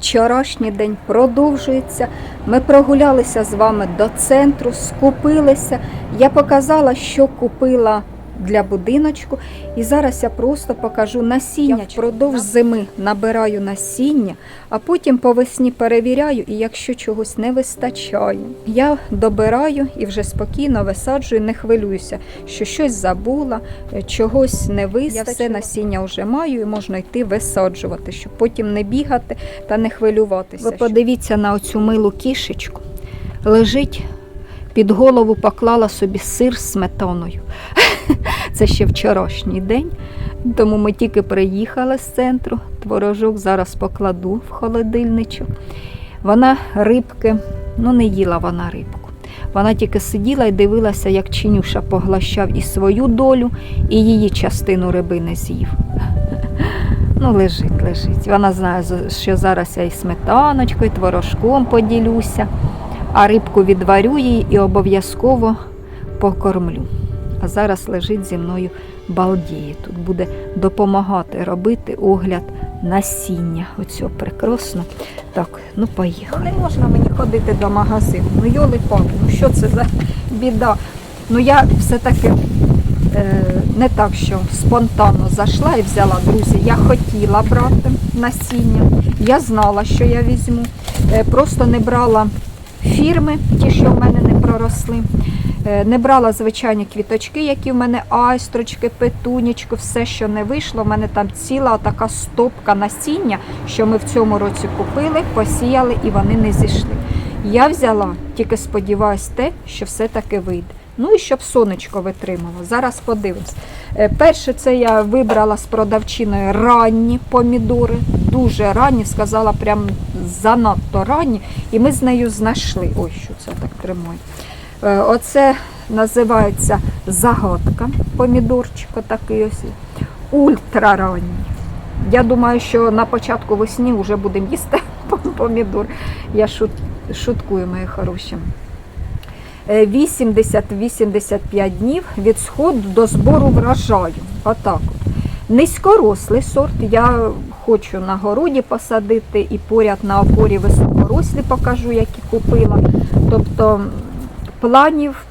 Вчорашній день продовжується. Ми прогулялися з вами до центру, скупилися. Я показала, що купила для будиночку. І зараз я просто покажу насіння. Я впродовж зими набираю насіння, а потім по весні перевіряю, і якщо чогось не вистачає, я добираю і вже спокійно висаджую, не хвилююся, що щось забула, е, чогось не вистачило. Я все насіння вже маю і можна йти висаджувати, щоб потім не бігати та не хвилюватися. Ви подивіться на оцю милу кішечку. Лежить під голову, поклала собі сир з сметаною. Це ще вчорашній день, тому ми тільки приїхали з центру. Творожок зараз покладу в холодильничок. Вона рибки, ну не їла вона рибку. Вона тільки сиділа і дивилася, як Чинюша поглощав і свою долю, і її частину рибини з'їв. Ну, лежить, лежить. Вона знає, що зараз я і сметаночкою, і творожком поділюся, а рибку відварю її і обов'язково покормлю. А зараз лежить зі мною балдіє. Тут буде допомагати робити огляд насіння. Оцього прекрасно. Так, ну поїхали. Не можна мені ходити до магазину. Ну йоли палки ну що це за біда? Ну я все-таки е, не так, що спонтанно зайшла і взяла, друзі. Я хотіла брати насіння. Я знала, що я візьму. Е, просто не брала фірми, ті, що в мене не проросли. Е, Не брала звичайні квіточки, які в мене айстрочки, петунічки, все, що не вийшло. У мене там ціла така стопка насіння, що ми в цьому році купили, посіяли і вони не зійшли. Я взяла, тільки сподіваюсь, те, що все-таки вийде. Ну і щоб сонечко витримало. Зараз подивимось. Е, Перше, це я вибрала з продавчиною ранні помідори, дуже ранні, сказала, прям занадто ранні. І ми з нею знайшли. Ой, що це так тримає. Е, Оце називається загадка помідорчика такий ось. Ультраранній. Я думаю, що на початку весні вже будемо їсти помідор. Я шут, шуткую, мої хороші. Е, 80-85 днів від сходу до збору врожаю. Отак от. Низькорослий сорт. Я хочу на городі посадити і поряд на опорі високорослі покажу, які купила. Тобто планів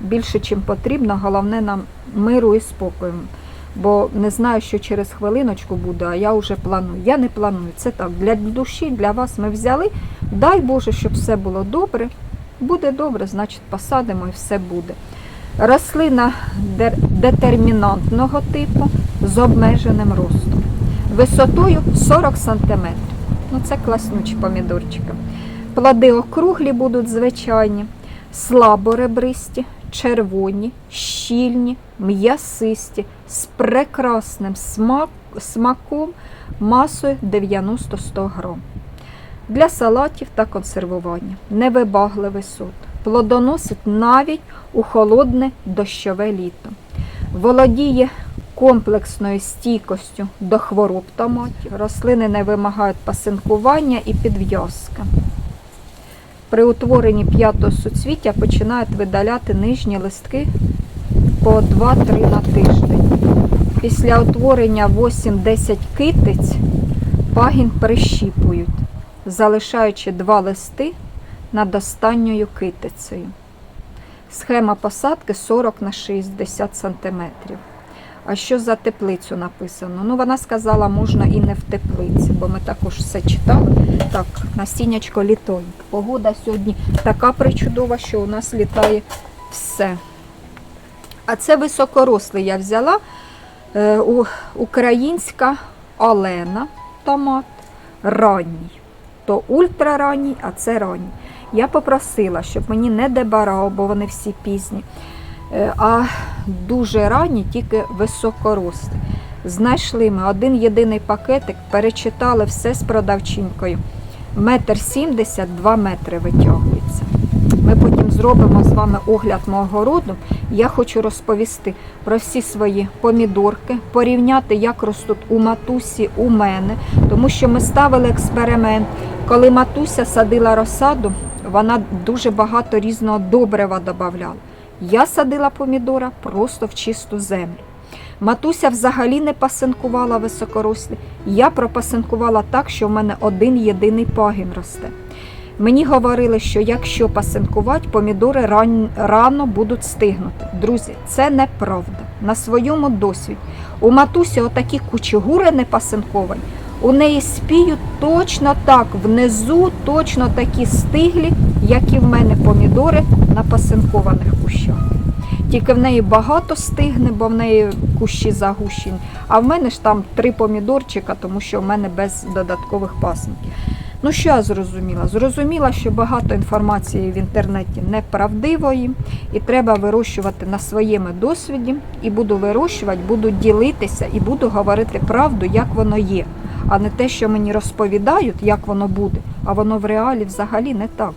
більше, чим потрібно, головне нам миру і спокою. Бо не знаю, що через хвилиночку буде, а я вже планую. Я не планую. Це так, для душі, для вас ми взяли. Дай Боже, щоб все було добре. Буде добре, значить посадимо і все буде. Рослина детермінантного типу з обмеженим ростом. Висотою 40 см. Ну, це класнючі помідорчики. Плоди округлі будуть звичайні, слаборебристі, червоні, щільні, м'ясисті, з прекрасним смак, смаком, масою 90-100 грам. Для салатів та консервування. Невибагливий сорт. Плодоносить навіть у холодне дощове літо. Володіє комплексною стійкостю до хвороб томатів. Рослини не вимагають пасинкування і підв'язки. При утворенні п'ятого суцвіття починають видаляти нижні листки по 2-3 на тиждень. Після утворення 8-10 китиць пагін прищіпують, залишаючи два листи над останньою китицею. Схема посадки 40 на 60 см. А що за теплицю написано? Ну, вона сказала, можна і не в теплиці, бо ми також все читали. Так, насіннячко літає. Погода сьогодні така причудова, що у нас літає все. А це високорослий я взяла. Е, українська Олена томат ранній. То ультраранній, а це ранній. Я попросила, щоб мені не дебарав, бо вони всі пізні. Е, А дуже ранні, тільки високорослі. Знайшли ми один єдиний пакетик, перечитали все з продавчинкою. Метр сімдесят, два метри витягується. Ми потім зробимо з вами огляд мого городу. Я хочу розповісти про всі свої помідорки, порівняти, як ростуть у матусі у мене, тому що ми ставили експеримент. Коли матуся садила розсаду, вона дуже багато різного добрива додавала. Я садила помідора просто в чисту землю. Матуся взагалі не пасинкувала високорослі. Я пропасинкувала так, що в мене один єдиний пагін росте. Мені говорили, що якщо пасинкувати, помідори ран... рано будуть стигнути. Друзі, це неправда. На своєму досвіді. У матусі отакі кучугури не пасинковані. У неї спіють точно так, внизу точно такі стиглі, як і в мене помідори на пасинкованих кущах. Тільки в неї багато стигне, бо в неї кущі загущені. А в мене ж там три помідорчика, тому що в мене без додаткових пасинків. Ну, що я зрозуміла? Зрозуміла, що багато інформації в інтернеті неправдивої, і треба вирощувати на своєму досвіді. І буду вирощувати, буду ділитися і буду говорити правду, як воно є, а не те, що мені розповідають, як воно буде, а воно в реалі взагалі не так.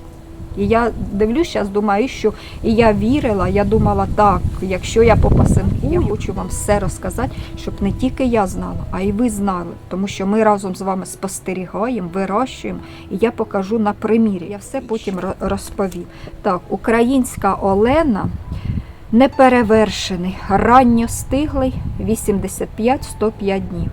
І я дивлюсь зараз, думаю, що і я вірила, я думала, так, якщо я попасинкую, я хочу вам все розказати, щоб не тільки я знала, а й ви знали. Тому що ми разом з вами спостерігаємо, вирощуємо, і я покажу на примірі. Я все потім розповім. Так, українська Олена неперевершений, ранньостиглий, 85-105 днів.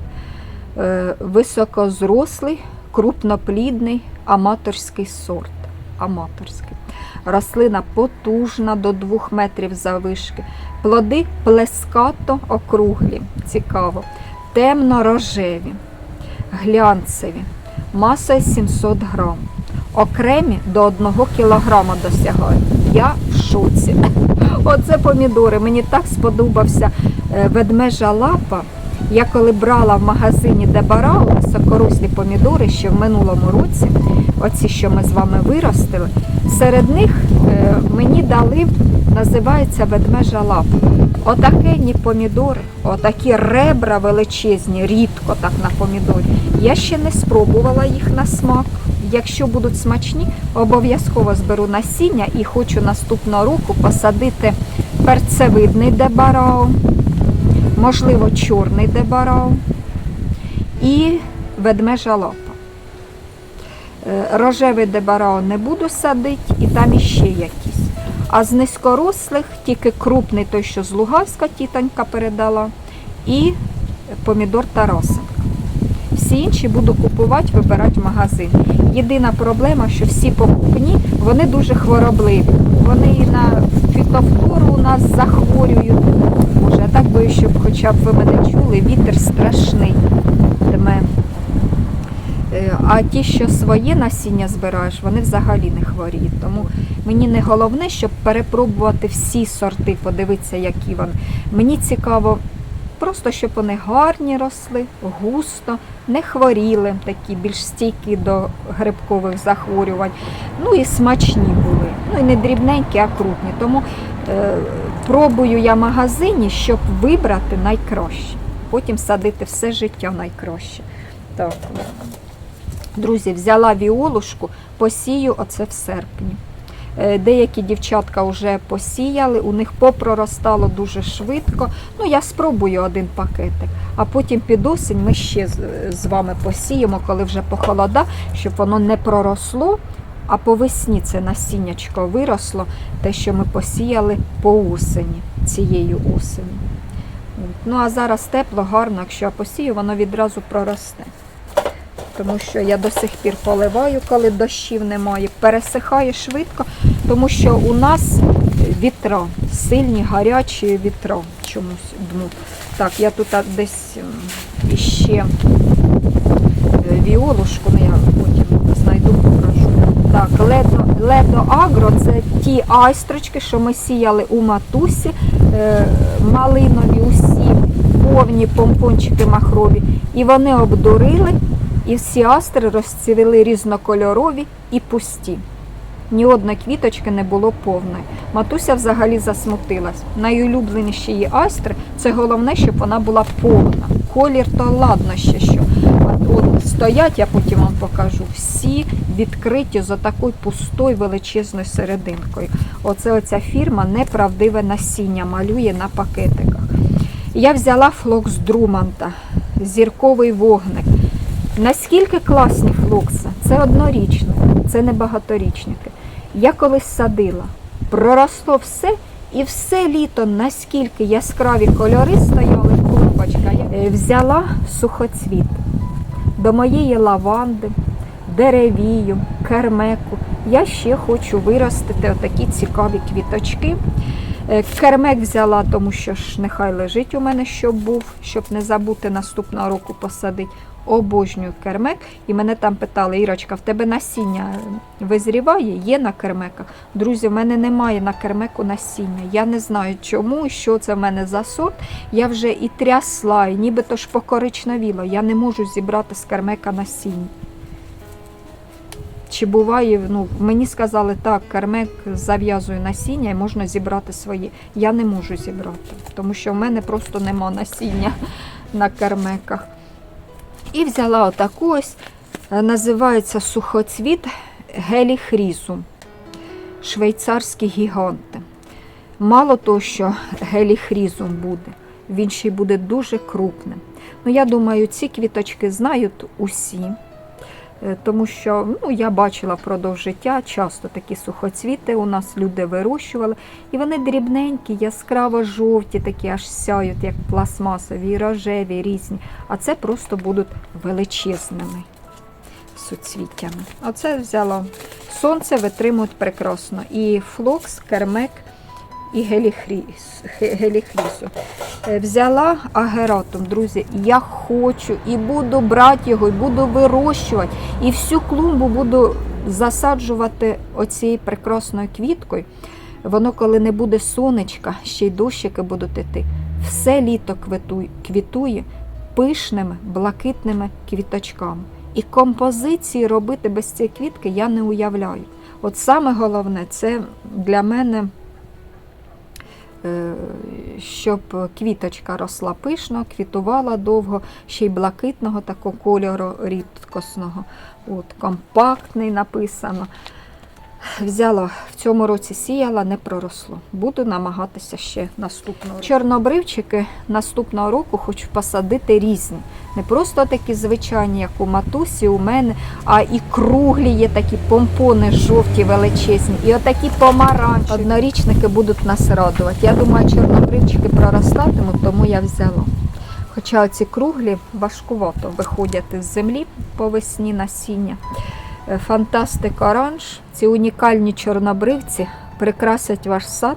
Е, Високозрослий, крупноплідний, аматорський сорт. Аматорський. Рослина потужна до 2 метрів завишки. Плоди плескато округлі, цікаво, темно-рожеві, глянцеві, масою 700 грам. Окремі до 1 кілограма досягають. Я в шоці. Оце помідори. Мені так сподобався е, ведмежа лапа. Я коли брала в магазині Дебарау високорослі помідори ще в минулому році, оці, що ми з вами виростили, серед них е, мені дали, називається ведмежа лапа. Отакенні помідори, отакі ребра величезні, рідко так на помідорі. Я ще не спробувала їх на смак. Якщо будуть смачні, обов'язково зберу насіння і хочу наступного року посадити перцевидний дебарао, можливо, чорний дебарао і ведмежа лапа. Е, Рожевий дебарао не буду садити, і там іще якісь. А з низькорослих тільки крупний той, що з Луганська тітонька передала, і помідор Тарасенка. Всі інші буду купувати, вибирати в магазин. Єдина проблема, що всі покупні, вони дуже хворобливі. Вони на фітофтору у нас захворюють. Боюсь, щоб хоча б ви мене чули, вітер страшний дме. Е, А ті, що своє насіння збираєш, вони взагалі не хворіють. Тому мені не головне, щоб перепробувати всі сорти, подивитися, які вони. Мені цікаво просто, щоб вони гарні росли, густо, не хворіли, такі більш стійкі до грибкових захворювань. Ну і смачні були. Ну і не дрібненькі, а крупні. Тому е, пробую я магазині, щоб вибрати найкраще. Потім садити все життя найкраще. Так. Друзі, взяла віолушку, посію оце в серпні. Е, Деякі дівчатка вже посіяли, у них попроростало дуже швидко. Ну, я спробую один пакетик, а потім під осінь ми ще з вами посіємо, коли вже похолода, щоб воно не проросло, а по весні це насіннячко виросло, те, що ми посіяли по осені, цією осені. Ну а зараз тепло, гарно, якщо я посію, воно відразу проросте тому що я до сих пір поливаю, коли дощів немає. Пересихає швидко, тому що у нас вітра, сильні гарячі вітра чомусь дмуть. Так, я тут десь іще е, віолушку, ну я. Так, ледо, ледо агро це ті айстрочки, що ми сіяли у матусі, е, малинові усі, повні помпончики махрові. І вони обдурили, і всі астри розцвіли різнокольорові і пусті. Ні одної квіточки не було повної. Матуся взагалі засмутилась. Найулюбленіші її астри це головне, щоб вона була повна. Колір то ладно ще що. Стоять, я потім вам покажу. Всі відкриті за такою пустою величезною серединкою. Оце оця фірма неправдиве насіння малює на пакетиках. Я взяла флокс Друманта, зірковий вогник. Наскільки класні флокси? Це однорічні, це не багаторічники. Я колись садила, проросло все, і все літо, наскільки яскраві кольори стояли, Е, Взяла сухоцвіт до моєї лаванди, деревію, кермеку. Я ще хочу виростити отакі цікаві квіточки. Е, Кермек взяла, тому що ж нехай лежить у мене, щоб був, щоб не забути наступного року посадити. Обожнюю кермек. І мене там питали, Ірочка, в тебе насіння визріває? Є на кермеках. Друзі, в мене немає на кермеку насіння. Я не знаю чому, що це в мене за сорт. Я вже і трясла, і нібито ж покоричневіло. Я не можу зібрати з кермека насіння. Чи буває, ну, мені сказали, так, кермек зав'язує насіння і можна зібрати свої. Я не можу зібрати, тому що в мене просто нема насіння на кермеках. І взяла отаку ось, е, називається сухоцвіт геліхрізу. Швейцарські гіганти. Мало того, що геліхрізум буде, він ще й буде дуже крупним. Ну, я думаю, ці квіточки знають усі. Е, Тому що ну, я бачила впродовж життя часто такі сухоцвіти у нас люди вирощували, і вони дрібненькі, яскраво жовті, такі аж сяють, як пластмасові, рожеві, різні. А це просто будуть величезними суцвіттями. Оце взяла. Сонце витримують прекрасно. І флокс, кермек, і геліхріс, геліхрісу. Е, Взяла агератум, друзі. Я хочу і буду брати його, і буду вирощувати. І всю клумбу буду засаджувати оцією прекрасною квіткою. Воно, коли не буде сонечка, ще й дощики будуть іти. Все літо квітує, пишними блакитними квіточками. І композиції робити без цієї квітки я не уявляю. От саме головне, це для мене щоб квіточка росла пишно, квітувала довго, ще й блакитного такого кольору рідкосного. От, компактний написано. Взяла в цьому році сіяла, не проросло. Буду намагатися ще наступного року. Чорнобривчики наступного року хочу посадити різні. Не просто такі звичайні, як у матусі, у мене, а і круглі є такі помпони жовті, величезні, і отакі помаранчеві. Однорічники будуть нас радувати. Я думаю, чорнобривчики проростатимуть, тому я взяла. Хоча ці круглі важкувато виходять з землі по весні насіння. Е, Фантастик оранж. Ці унікальні чорнобривці прикрасять ваш сад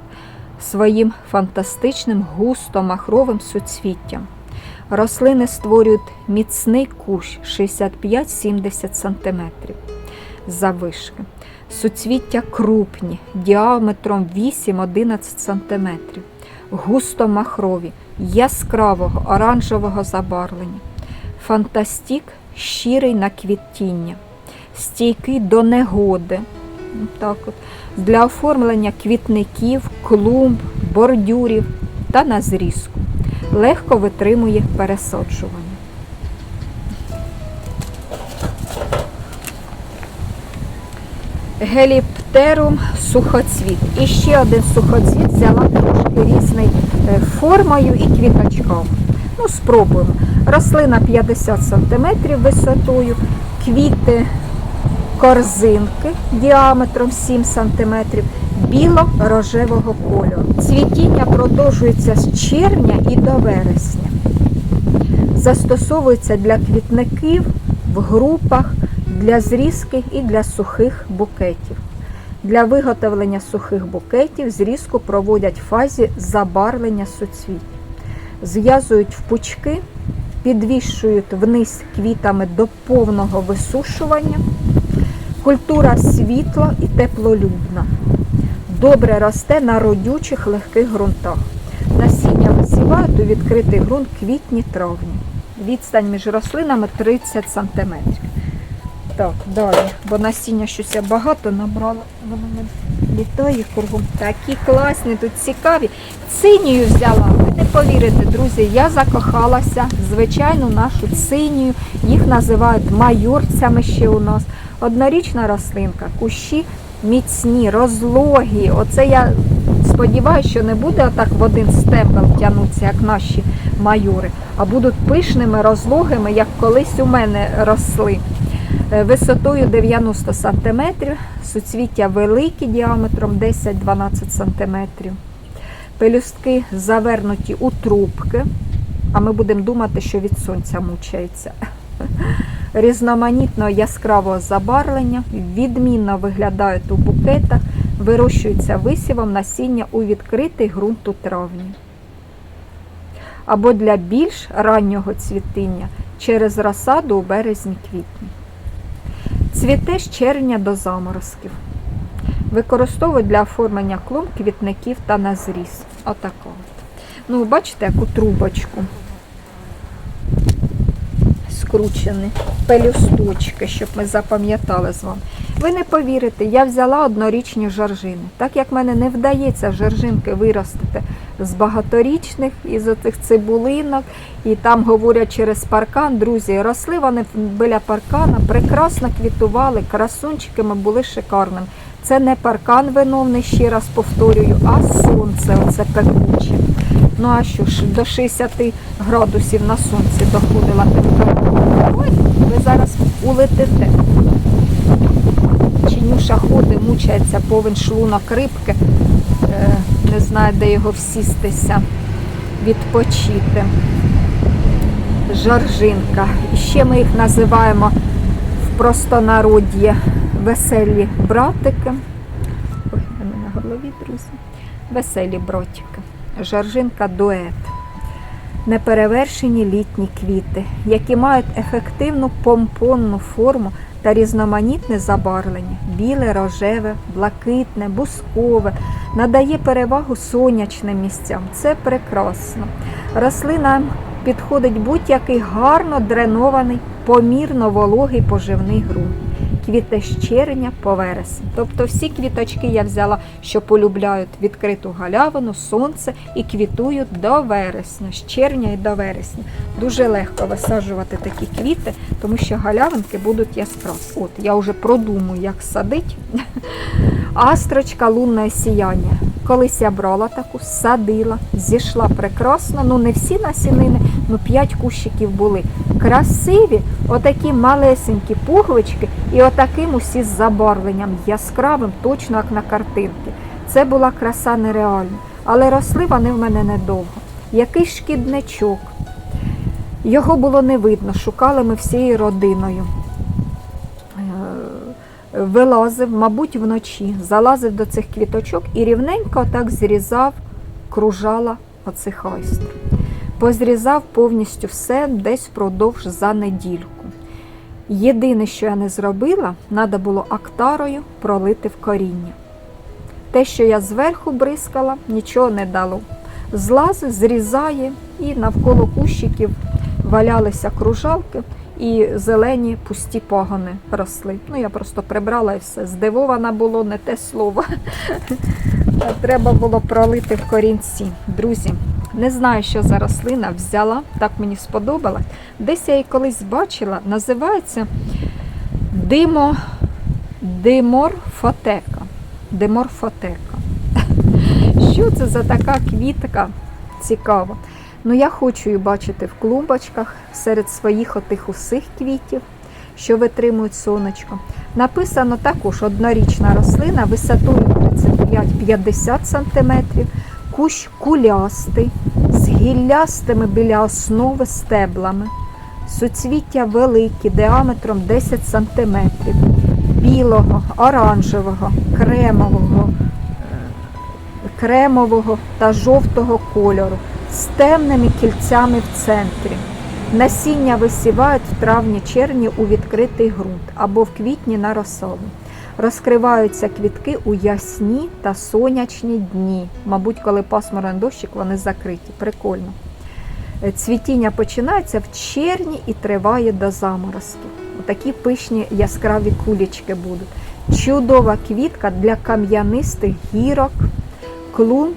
своїм фантастичним густо-махровим суцвіттям. Рослини створюють міцний кущ 65-70 см завишки. Суцвіття крупні, діаметром 8-11 см, густо-махрові, яскравого оранжевого забарвлення. Фантастік щирий на квіттіння стійкий до негоди. Так от. Для оформлення квітників, клумб, бордюрів та на зрізку. Легко витримує пересаджування. Геліптерум сухоцвіт. І ще один сухоцвіт взяла трошки різний е, формою і квіточком. Ну, спробуємо. Рослина 50 см висотою, квіти корзинки діаметром 7 см біло-рожевого кольору. Цвітіння продовжується з червня і до вересня. Застосовується для квітників в групах, для зрізки і для сухих букетів. Для виготовлення сухих букетів зрізку проводять в фазі забарвлення суцвіть. Зв'язують в пучки, підвішують вниз квітами до повного висушування. Культура світла і теплолюбна. Добре росте на родючих легких ґрунтах. Насіння висівають у відкритий ґрунт квітні-травні. Відстань між рослинами 30 см. Так, далі, бо насіння щось я багато набрала. Воно мене літає кругом. Такі класні, тут цікаві. Синію взяла. Ви не повірите, друзі, я закохалася в звичайну нашу синію. Їх називають майорцями ще у нас. Однорічна рослинка, кущі міцні, розлогі. Оце я сподіваюся, що не буде отак в один стебел тягнутися, як наші майори, а будуть пишними, розлогими, як колись у мене росли. Е, Висотою 90 см, суцвіття великі діаметром 10-12 см. Пелюстки завернуті у трубки. а ми будемо думати, що від сонця мучається. Різноманітного яскравого забарвлення, відмінно виглядають у букетах, вирощуються висівом насіння у відкритий ґрунт у травні. Або для більш раннього цвітіння через розсаду у березні-квітні. Цвіте з червня до заморозків. Використовують для оформлення клумб, квітників та на зріз. Отако. Ну, бачите, яку трубочку скручені пелюсточки, щоб ми запам'ятали з вами. Ви не повірите, я взяла однорічні жоржини. Так як мене не вдається жоржинки виростити з багаторічних, із оцих цибулинок, і там говорять через паркан, друзі, росли вони біля паркана, прекрасно квітували, красунчиками були шикарними. Це не паркан виновний, ще раз повторюю, а сонце, оце пекуче. Ну а що ж, до 60 градусів на сонці доходила температура. Ой, ви зараз улетите. Чинюша ходить, мучається, повен шлунок рибки. Е, не знаю, де його всістися, відпочити. Жаржинка. І ще ми їх називаємо в простонарод'ї веселі братики. Ой, в мене на голові, друзі. Веселі братики. Жаржинка дует. Неперевершені літні квіти, які мають ефективну помпонну форму та різноманітне забарвлення біле, рожеве, блакитне, бускове, надає перевагу сонячним місцям. Це прекрасно. Рослина підходить будь-який гарно дренований, помірно вологий поживний ґрунт. Квіти з по вересень. Тобто всі квіточки я взяла, що полюбляють відкриту галявину, сонце і квітують до вересня, з червня і до вересня. Дуже легко висаджувати такі квіти, тому що галявинки будуть яскраві. От я вже продумую, як садить. Астрочка лунне сіяння. Колись я брала таку, садила, зійшла прекрасно. Ну не всі насінини, ну 5 кущиків були. Красиві, отакі малесенькі пуговички і отаким усі з забарвленням яскравим, точно як на картинці. Це була краса нереальна. Але росли вони в мене недовго. Якийсь шкідничок. Його було не видно, шукали ми всією родиною. Е, Вилазив, мабуть, вночі, залазив до цих квіточок і рівненько так зрізав кружала оцих айстр. Позрізав повністю все десь впродовж за недільку. Єдине, що я не зробила, треба було актарою пролити в коріння. Те, що я зверху бризкала, нічого не дало. Злазить, зрізає і навколо кущиків валялися кружалки і зелені пусті пагони росли. Ну, я просто прибрала і все. Здивована було не те слово. Треба було пролити в корінці. Друзі, не знаю, що за рослина взяла, так мені сподобалось. Десь я її колись бачила, називається димо, диморфотека. Диморфотека. Що це за така квітка цікава? Ну, я хочу її бачити в клумбочках серед своїх отих усіх квітів, що витримують сонечко. Написано також однорічна рослина висотою 35-50 см, кущ кулястий, гіллястими біля основи стеблами, суцвіття великі, діаметром 10 см, білого, оранжевого, кремового, е, кремового та жовтого кольору з темними кільцями в центрі. Насіння висівають в травні-червні у відкритий ґрунт або в квітні на розсаду. Розкриваються квітки у ясні та сонячні дні. Мабуть, коли пасмурний дощик, вони закриті. Прикольно. Е, Цвітіння починається в червні і триває до заморозків. Такі пишні яскраві кулічки будуть. Чудова квітка для кам'янистих гірок, клумб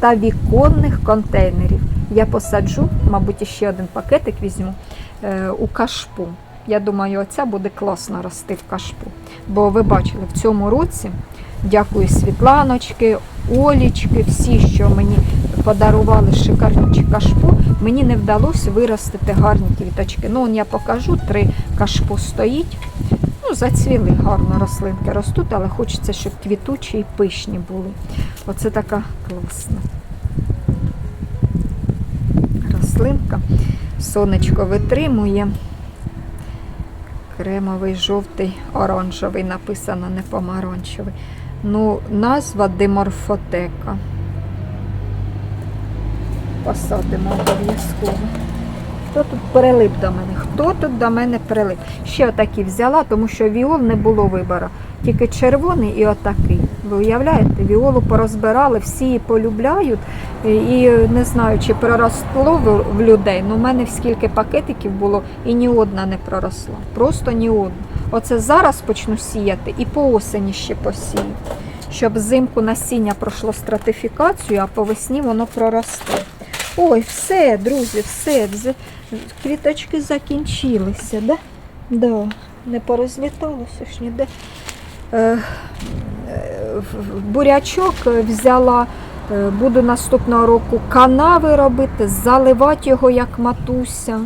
та віконних контейнерів. Я посаджу, мабуть, ще один пакетик візьму е, у кашпу. Я думаю, оця буде класно рости в кашпу. Бо ви бачили, в цьому році, дякую Світланочки, Олічки, всі, що мені подарували шикарнючі кашпу, мені не вдалося виростити гарні квіточки. Ну, я покажу, три кашпу стоїть. Ну, зацвіли гарно рослинки ростуть, але хочеться, щоб квітучі і пишні були. Оце така класна рослинка. Сонечко витримує. Кремовий, жовтий, оранжевий, написано не помаранчевий. Ну, назва диморфотека. Посадимо обов'язково. Хто тут прилип до мене? Хто тут до мене прилип? Ще отакі взяла, тому що віол не було вибору. Тільки червоний і отакий. Ви уявляєте, віолу порозбирали, всі її полюбляють. І не знаю, чи проросло в- в людей. Ну, у мене скільки пакетиків було, і ні одна не проросла. Просто ні одна. Оце зараз почну сіяти і по осені ще посію. Щоб взимку насіння пройшло стратифікацію, а по весні воно проросте. Ой, все, друзі, все. Квіточки закінчилися, да? Да. Не порозліталося ж ніде. Е, бурячок взяла, е, буду наступного року канави робити, заливати його як матуся.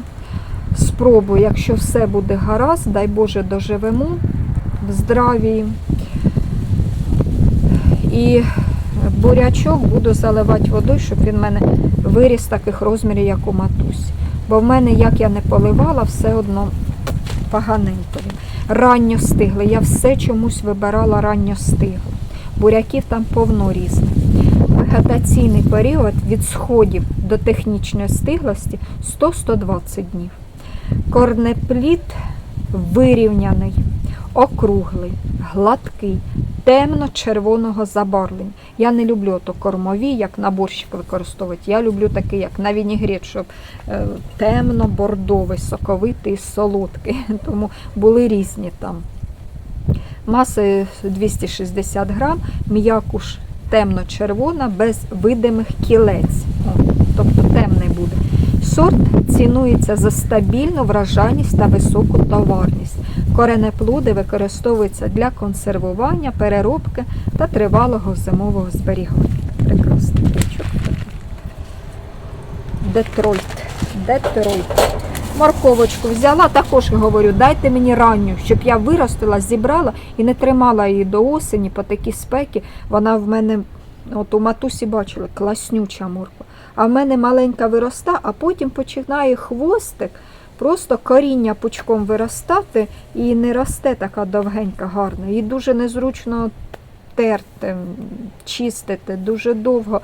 Спробую, якщо все буде гаразд, дай Боже, доживемо в здравії. І бурячок буду заливати водою, щоб він в мене виріс таких розмірів, як у матусі. Бо в мене, як я не поливала, все одно поганенько. Ранньо стигли. Я все чомусь вибирала ранньо стигло. Буряків там повно різних. Вегетаційний період від сходів до технічної стиглості 100-120 днів. Корнеплід вирівняний, округлий, гладкий, темно-червоного забарвлення. Я не люблю то кормові, як на борщик використовувати. Я люблю такий, як на вінігрет, щоб е, темно-бордовий, соковитий, солодкий. Тому були різні там. Маси 260 грам, м'якуш темно-червона, без видимих кілець. Тобто темний буде. Сорт цінується за стабільну вражайність та високу товарність. Коренеплоди використовуються для консервування, переробки та тривалого зимового зберігання. Прекрасний такий. Детройт. Детройт. Морковочку взяла, також говорю, дайте мені ранню, щоб я виростила, зібрала і не тримала її до осені по такі спеки. Вона в мене, от у матусі бачили, класнюча морква. А в мене маленька вироста, а потім починає хвостик, просто коріння пучком виростати і не росте така довгенька, гарна. Її дуже незручно терти, чистити дуже довго.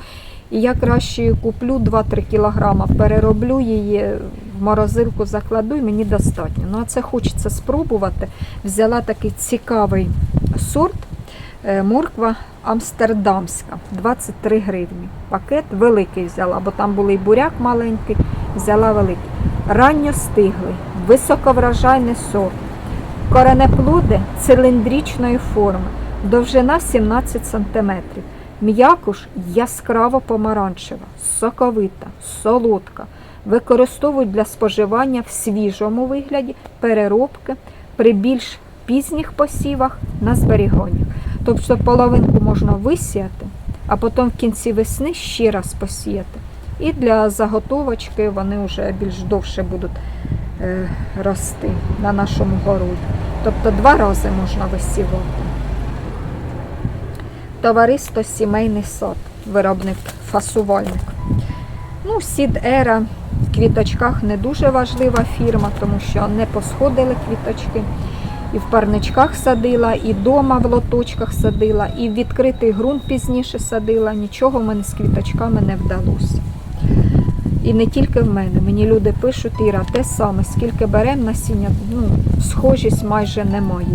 І я краще куплю 2-3 кілограма, перероблю її, в морозилку закладу і мені достатньо. Ну а це хочеться спробувати. Взяла такий цікавий сорт е, морква амстердамська, 23 гривні. Пакет великий взяла, бо там були і буряк маленький, взяла великий. Ранньо стиглий, високовражайний сорт. Коренеплоди циліндричної форми, довжина 17 см. М'якуш яскраво помаранчева, соковита, солодка. Використовують для споживання в свіжому вигляді, переробки при більш пізніх посівах на зберігання. Тобто половинку можна висіяти, а потім в кінці весни ще раз посіяти. І для заготовочки вони вже більш довше будуть е, рости на нашому городі. Тобто два рази можна висівати. Товариство Сімейний сад, виробник фасувальник. Ну, Сід Ера в квіточках не дуже важлива фірма, тому що не посходили квіточки. І в парничках садила, і дома в лоточках садила, і в відкритий ґрунт пізніше садила. Нічого в мене з квіточками не вдалося. І не тільки в мене. Мені люди пишуть, Іра, те саме, скільки беремо насіння, ну, схожість майже немає.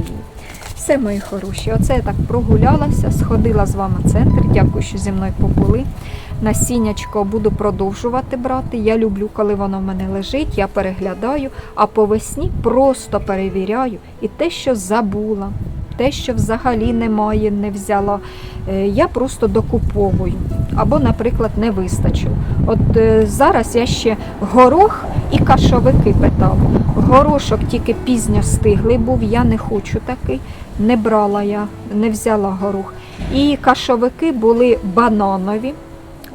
Все, мої хороші, оце я так прогулялася, сходила з вами в центр. Дякую, що зі мною побули. Насіннячко буду продовжувати брати. Я люблю, коли воно в мене лежить, я переглядаю, а по весні просто перевіряю і те, що забула, те, що взагалі немає, не взяла, е, я просто докуповую. Або, наприклад, не вистачило. От е, зараз я ще горох і кашовики питала. Горошок тільки пізньо стиглий був, я не хочу такий. Не брала я, не взяла горох. І кашовики були бананові.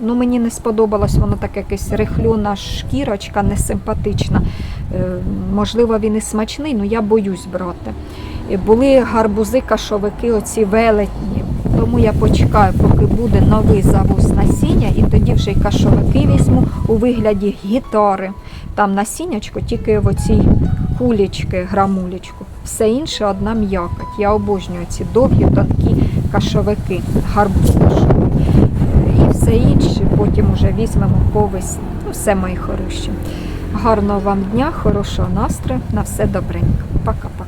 Ну, мені не сподобалось, воно таке якесь рихльона шкірочка, несимпатична. Е, можливо, він і смачний, але я боюсь брати. І були гарбузи, кашовики, оці велетні. Тому я почекаю, поки буде новий завоз насіння, і тоді вже й кашовики візьму у вигляді гітари. Там насіннячко тільки в оцій кулічки, грамулечку. Все інше одна м'якоть. Я обожнюю ці довгі, тонкі кашовики, гарбуз все інше потім вже візьмемо по. Ну, все, мої хороші. Гарного вам дня, хорошого настрою, на все добренько. Пока-пока.